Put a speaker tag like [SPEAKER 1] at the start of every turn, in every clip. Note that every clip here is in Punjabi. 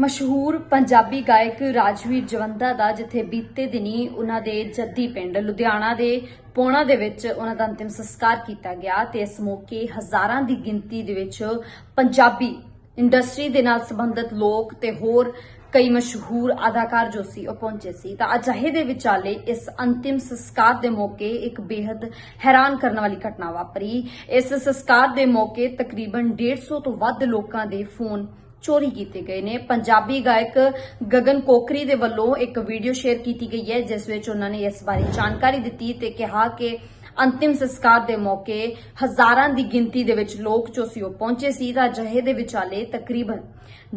[SPEAKER 1] ਮਸ਼ਹੂਰ ਪੰਜਾਬੀ ਗਾਇਕ ਰਾਜਵੀਰ ਜਵੰਦਾ ਦਾ ਜਿੱਥੇ ਬੀਤੇ ਦਿਨੀ ਉਹਨਾਂ ਦੇ ਜੱਦੀ ਪਿੰਡ ਲੁਧਿਆਣਾ ਦੇ ਪੋਣਾ ਦੇ ਵਿੱਚ ਉਹਨਾਂ ਦਾ ਅੰਤਿਮ ਸੰਸਕਾਰ ਕੀਤਾ ਗਿਆ ਤੇ ਇਸ ਮੌਕੇ ਹਜ਼ਾਰਾਂ ਦੀ ਗਿਣਤੀ ਦੇ ਵਿੱਚ ਪੰਜਾਬੀ ਇੰਡਸਟਰੀ ਦੇ ਨਾਲ ਸੰਬੰਧਿਤ ਲੋਕ ਤੇ ਹੋਰ ਕਈ ਮਸ਼ਹੂਰ ਅਦਾਕਾਰ ਜੋ ਸੀ ਉਹ ਪਹੁੰਚੇ ਸੀ। ਤਾਂ ਅਜਿਹੇ ਦੇ ਵਿਚਾਲੇ ਇਸ ਅੰਤਿਮ ਸੰਸਕਾਰ ਦੇ ਮੌਕੇ ਇੱਕ ਬੇहद ਹੈਰਾਨ ਕਰਨ ਵਾਲੀ ਘਟਨਾ ਵਾਪਰੀ। ਇਸ ਸੰਸਕਾਰ ਦੇ ਮੌਕੇ ਤਕਰੀਬਨ 150 ਤੋਂ ਵੱਧ ਲੋਕਾਂ ਦੇ ਫੋਨ ਚੋਰੀ ਕੀਤੇ ਗਏ ਨੇ। ਪੰਜਾਬੀ ਗਾਇਕ ਗਗਨ ਕੋਕਰੀ ਦੇ ਵੱਲੋਂ ਇੱਕ ਵੀਡੀਓ ਸ਼ੇਅਰ ਕੀਤੀ ਗਈ ਹੈ, ਜਿਸ ਵਿੱਚ ਉਹਨਾਂ ਨੇ ਇਸ ਬਾਰੇ ਜਾਣਕਾਰੀ ਦਿੱਤੀ ਤੇ ਕਿਹਾ ਕਿ ਅੰਤਿਮ ਸੰਸਕਾਰ ਦੇ ਮੌਕੇ ਹਜ਼ਾਰਾਂ ਦੀ ਗਿਣਤੀ ਦੇ ਵਿੱਚ ਲੋਕ ਜੋ ਸੀ ਉਹ ਪਹੁੰਚੇ ਸੀ। ਤਾਂ ਜਹੇ ਦੇ ਵਿਚਾਲੇ ਤਕਰੀਬਨ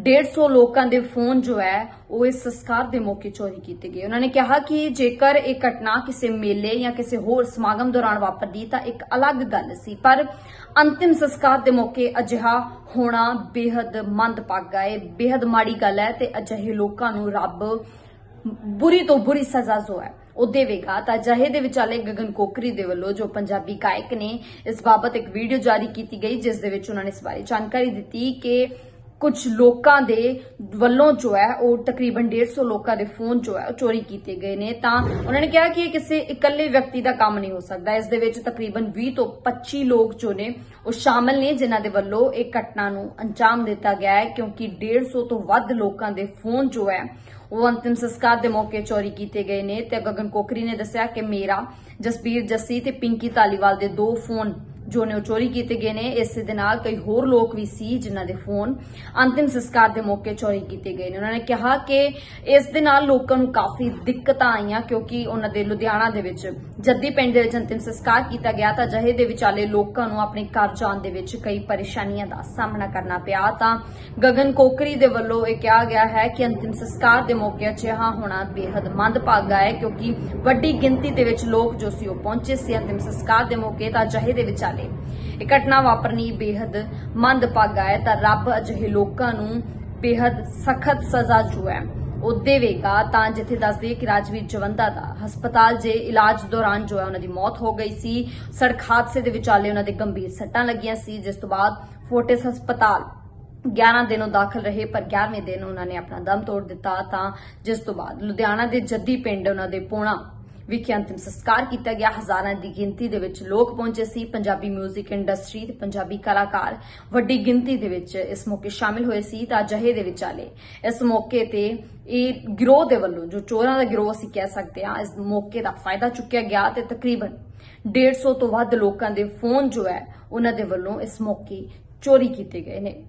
[SPEAKER 1] 150 ਲੋਕਾਂ ਦੇ ਫੋਨ ਜੋ ਹੈ, ਉਹ ਇਸ ਸੰਸਕਾਰ ਦੇ ਮੌਕੇ ਚੋਰੀ ਕੀਤੇ ਗਏ। ਉਹਨਾਂ ਨੇ ਕਿਹਾ ਕਿ ਜੇਕਰ ਇਹ ਘਟਨਾ ਕਿਸੇ ਮੇਲੇ ਜਾਂ ਕਿਸੇ ਹੋਰ ਸਮਾਗਮ ਦੌਰਾਨ ਵਾਪਰਦੀ ਤਾਂ ਇੱਕ ਅਲੱਗ ਗੱਲ ਸੀ। ਪਰ ਅੰਤਿਮ ਸੰਸਕਾਰ ਦੇ ਮੌਕੇ ਅਜਿਹਾ ਹੋਣਾ ਬੇहद ਮੰਦਭਾਗਾ ਹੈ ਬੇहद ਮਾੜੀ ਗੱਲ ਹੈ ਤੇ ਅਜਿਹੇ ਲੋਕਾਂ ਨੂੰ ਰੱਬ ਬੁਰੀ ਤੋਂ ਬੁਰੀ ਸਜ਼ਾ ਜੋ ਹੈ ਉਹ ਦੇਵੇਗਾ। ਤਾਂ ਜਹੇ ਦੇ ਵਿਚਾਲੇ ਗਗਨ ਕੋਕਰੀ ਦੇ ਵੱਲੋਂ ਜੋ ਪੰਜਾਬੀ ਗਾਇਕ ਨੇ, ਇਸ ਬਾਬਤ ਇੱਕ ਵੀਡੀਓ ਜਾਰੀ ਕੀਤੀ ਗਈ, ਜਿਸ ਦੇ ਵਿੱਚ ਉਹਨਾਂ ਨੇ ਇਸ ਬਾਰੇ ਜਾਣਕਾਰੀ ਦਿੱਤੀ ਕਿ ਕੁਝ ਲੋਕਾਂ ਦੇ ਵੱਲੋਂ ਜੋ ਹੈ, ਉਹ ਤਕਰੀਬਨ 150 ਲੋਕਾਂ ਦੇ ਫੋਨ ਜੋ ਹੈ, ਉਹ ਚੋਰੀ ਕੀਤੇ ਗਏ ਨੇ। ਤਾਂ ਉਹਨਾਂ ਨੇ ਕਿਹਾ ਕਿ ਇਹ ਕਿਸੇ ਇਕੱਲੇ ਵਿਅਕਤੀ ਦਾ ਕੰਮ ਨਹੀਂ ਹੋ ਸਕਦਾ। ਇਸ ਦੇ ਵਿੱਚ ਤਕਰੀਬਨ 20 ਤੋਂ 25 ਲੋਕ ਜੋ ਨੇ, ਉਹ ਸ਼ਾਮਲ ਨੇ, ਜਿਨ੍ਹਾਂ ਦੇ ਵੱਲੋਂ ਇਹ ਘਟਨਾ ਨੂੰ ਅੰਜਾਮ ਦਿੱਤਾ ਗਿਆ ਹੈ, ਕਿਉਂਕਿ 150 ਤੋਂ ਵੱਧ ਲੋਕਾਂ ਦੇ ਫੋਨ ਜੋ ਹੈ, ਉਹ ਅੰਤਿਮ ਸੰਸਕਾਰ ਦੇ ਮੌਕੇ ਚੋਰੀ ਕੀਤੇ ਗਏ ਨੇ। ਤੇ ਗਗਨ ਕੋਕਰੀ ਨੇ ਦੱਸਿਆ ਕਿ ਮੇਰਾ, ਜਸਬੀਰ ਜੱਸੀ ਤੇ ਪਿੰਕੀ ਧਾਲੀਵਾਲ ਦੇ ਦੋ ਫੋਨ ਜੋ ਨੇ ਉਹ ਚੋਰੀ ਕੀਤੇ ਗਏ ਨੇ, ਇਸ ਦੇ ਨਾਲ ਕਈ ਹੋਰ ਲੋਕ ਵੀ ਸੀ ਜਿਨ੍ਹਾਂ ਦੇ ਫੋਨ ਅੰਤਿਮ ਸੰਸਕਾਰ ਦੇ ਮੌਕੇ ਚੋਰੀ ਕੀਤੇ ਗਏ ਨੇ। ਉਹਨਾਂ ਨੇ ਕਿਹਾ ਕਿ ਇਸ ਦੇ ਨਾਲ ਲੋਕਾਂ ਨੂੰ ਕਾਫੀ ਦਿੱਕਤਾਂ ਆਈਆਂ ਕਿਉਂਕਿ ਉਹਨਾਂ ਦੇ ਲੁਧਿਆਣਾ ਦੇ ਵਿੱਚ ਜੱਦੀ ਪਿੰਡ ਦੇ ਵਿੱਚ ਅੰਤਿਮ ਸੰਸਕਾਰ ਕੀਤਾ ਗਿਆ ਤਾਂ ਜਹੇ ਦੇ ਵਿਚਾਲੇ ਲੋਕਾਂ ਨੂੰ ਆਪਣੇ ਘਰ ਜਾਣ ਦੇ ਵਿੱਚ ਕਈ ਪਰੇਸ਼ਾਨੀਆਂ ਦਾ ਸਾਹਮਣਾ ਕਰਨਾ ਪਿਆ। ਤਾਂ ਗਗਨ ਕੋਕਰੀ ਦੇ ਵੱਲੋਂ ਇਹ ਕਿਹਾ ਗਿਆ ਹੈ ਕਿ ਅੰਤਿਮ ਸੰਸਕਾਰ ਦੇ ਮੌਕੇ ਅਜਿਹਾ ਹੋਣਾ ਬੇहद ਮੰਦਭਾਗਾ ਹੈ ਕਿਉਂਕਿ ਵੱਡੀ ਗਿਣਤੀ ਦੇ ਵਿੱਚ ਲੋਕ ਜੋ ਸੀ ਉਹ ਪਹੁੰਚੇ ਸੀ। ਅੰਤਿਮ ਸੰਸਕਾਰ ਦੇ ਮੌਕੇ ਤਾਂ ਜਹੇ ਦੇ ਵਿਚਾਲੇ ਇਹ ਘਟਨਾ ਵਾਪਰਨੀ ਬੇहद ਮੰਦਭਾਗਾ ਹੈ ਤਾਂ ਰੱਬ ਅਜਿਹੇ ਲੋਕਾਂ ਨੂੰ ਬੇहद ਸਖਤ ਸਜ਼ਾ ਜੁਆ ਉਹ ਦੇਵੇਗਾ ਤਾਂ ਜਿੱਥੇ ਦੱਸਦੇ ਕਿ ਰਾਜਵੀਰ ਜਵੰਦਾ ਦਾ ਹਸਪਤਾਲ ਜੇ ਇਲਾਜ ਦੌਰਾਨ ਜੋ ਹੈ ਉਹਨਾਂ ਦੀ ਮੌਤ ਹੋ ਗਈ ਸੀ। ਸੜਕ ਹਾਦਸੇ ਦੇ ਵਿਚਾਲੇ ਉਹਨਾਂ ਦੇ ਗੰਭੀਰ ਸੱਟਾਂ ਲੱਗੀਆਂ ਸੀ, ਜਿਸ ਤੋਂ ਬਾਅਦ ਫੋਰਟਿਸ ਹਸਪਤਾਲ 11 ਦਿਨੋਂ ਦਾਖਲ ਰਹੇ, ਪਰ 11ਵੇਂ ਦਿਨ ਉਹਨਾਂ ਨੇ ਆਪਣਾ ਦਮ ਤੋੜ ਦਿੱਤਾ ਤਾਂ ਜਿਸ ਤੋਂ ਬਾਅਦ ਲੁਧਿਆਣਾ ਦੇ ਜੱਦੀ ਪਿੰਡ ਉਹਨਾਂ ਦੇ ਪੋਣਾ ਵਿਖੇ ਅੰਤਿਮ ਸੰਸਕਾਰ ਕੀਤਾ ਗਿਆ। ਹਜ਼ਾਰਾਂ ਦੀ ਗਿਣਤੀ ਦੇ ਵਿੱਚ ਲੋਕ ਪਹੁੰਚੇ ਸੀ। ਪੰਜਾਬੀ 뮤직 ਇੰਡਸਟਰੀ ਤੇ ਪੰਜਾਬੀ ਕਲਾਕਾਰ ਵੱਡੀ ਗਿਣਤੀ ਦੇ ਵਿੱਚ ਇਸ ਮੌਕੇ ਸ਼ਾਮਿਲ ਹੋਏ ਸੀ ਤਾਂ ਜਹੇ ਦੇ ਵਿਚਾਲੇ ਇਸ ਮੌਕੇ ਤੇ ਇਹ ਗਿਰੋਹ ਦੇ ਵੱਲੋਂ, ਜੋ ਚੋਰਾਂ ਦਾ ਗਿਰੋਹ ਅਸੀਂ ਕਹਿ ਸਕਦੇ ਹਾਂ, ਇਸ ਮੌਕੇ ਦਾ ਫਾਇਦਾ ਚੁੱਕਿਆ ਗਿਆ ਤੇ ਤਕਰੀਬਨ 150 ਤੋਂ ਵੱਧ ਲੋਕਾਂ ਦੇ ਫੋਨ ਜੋ ਹੈ, ਉਹਨਾਂ ਦੇ ਵੱਲੋਂ ਇਸ ਮੌਕੇ ਚੋਰੀ ਕੀਤੇ ਗਏ ਨੇ।